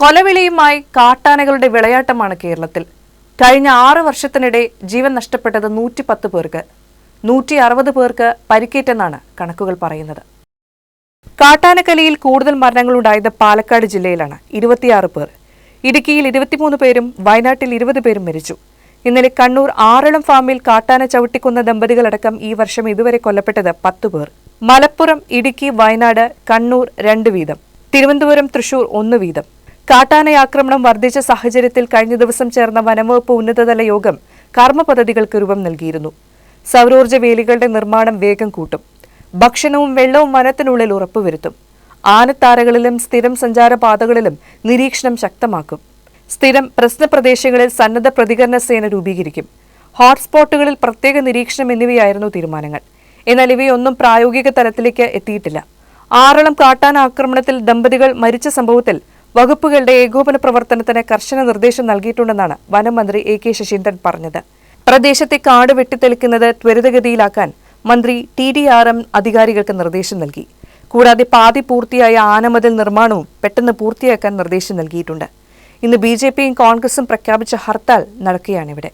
കൊലവിളിയുമായി കാട്ടാനകളുടെ വിളയാട്ടമാണ് കേരളത്തിൽ. കഴിഞ്ഞ ആറ് വർഷത്തിനിടെ ജീവൻ നഷ്ടപ്പെട്ടത് നൂറ്റി പത്ത് പേർക്ക്. നൂറ്റി അറുപത് പേർക്ക് പരിക്കേറ്റെന്നാണ് കണക്കുകൾ പറയുന്നത്. കാട്ടാനക്കലിയിൽ കൂടുതൽ മരണങ്ങളുണ്ടായത് പാലക്കാട് ജില്ലയിലാണ്. ഇരുപത്തിയാറ് പേർ. ഇടുക്കിയിൽ ഇരുപത്തിമൂന്ന് പേരും വയനാട്ടിൽ ഇരുപത് പേരും മരിച്ചു. ഇന്നലെ കണ്ണൂർ ആറളം ഫാമിൽ കാട്ടാന ചവിട്ടിക്കൊന്ന ദമ്പതികളടക്കം ഈ വർഷം ഇതുവരെ കൊല്ലപ്പെട്ടത് പത്ത് പേർ. മലപ്പുറം ഇടുക്കി വയനാട് കണ്ണൂർ രണ്ട് വീതം. തിരുവനന്തപുരം തൃശൂർ ഒന്ന് വീതം. കാട്ടാനയാക്രമണം വർദ്ധിച്ച സാഹചര്യത്തിൽ കഴിഞ്ഞ ദിവസം ചേർന്ന വനംവകുപ്പ് ഉന്നതതല യോഗം കർമ്മ പദ്ധതികൾക്ക് രൂപം നൽകിയിരുന്നു. സൗരോർജ വേലികളുടെ നിർമ്മാണം വേഗം കൂട്ടും. ഭക്ഷണവും വെള്ളവും വനത്തിനുള്ളിൽ ഉറപ്പുവരുത്തും. ആനത്താരകളിലും സ്ഥിരം സഞ്ചാരപാതകളിലും നിരീക്ഷണം ശക്തമാക്കും. സ്ഥിരം പ്രശ്ന പ്രദേശങ്ങളിൽ സന്നദ്ധ പ്രതികരണ സേന രൂപീകരിക്കും. ഹോട്ട്സ്പോട്ടുകളിൽ പ്രത്യേക നിരീക്ഷണം എന്നിവയായിരുന്നു തീരുമാനങ്ങൾ. എന്നാൽ ഇവയൊന്നും പ്രായോഗിക തലത്തിലേക്ക് എത്തിയിട്ടില്ല. ആറളം കാട്ടാന ആക്രമണത്തിൽ ദമ്പതികൾ മരിച്ച സംഭവത്തിൽ വകുപ്പുകളുടെ ഏകോപന പ്രവർത്തനത്തിന് കർശന നിർദ്ദേശം നൽകിയിട്ടുണ്ടെന്നാണ് വനം മന്ത്രി എ കെ ശശീന്ദ്രൻ പറഞ്ഞത്. പ്രദേശത്തെ കാട് വെട്ടിത്തെളിക്കുന്നത് ത്വരിതഗതിയിലാക്കാൻ മന്ത്രി ടി ഡി ആർ എം അധികാരികൾക്ക് നിർദ്ദേശം നൽകി. കൂടാതെ പാതി പൂർത്തിയായ ആനമതിൽ നിർമ്മാണവും പെട്ടെന്ന് പൂർത്തിയാക്കാൻ നിർദ്ദേശം നൽകിയിട്ടുണ്ട്. ഇന്ന് ബി കോൺഗ്രസും പ്രഖ്യാപിച്ച ഹർത്താൽ നടക്കുകയാണിവിടെ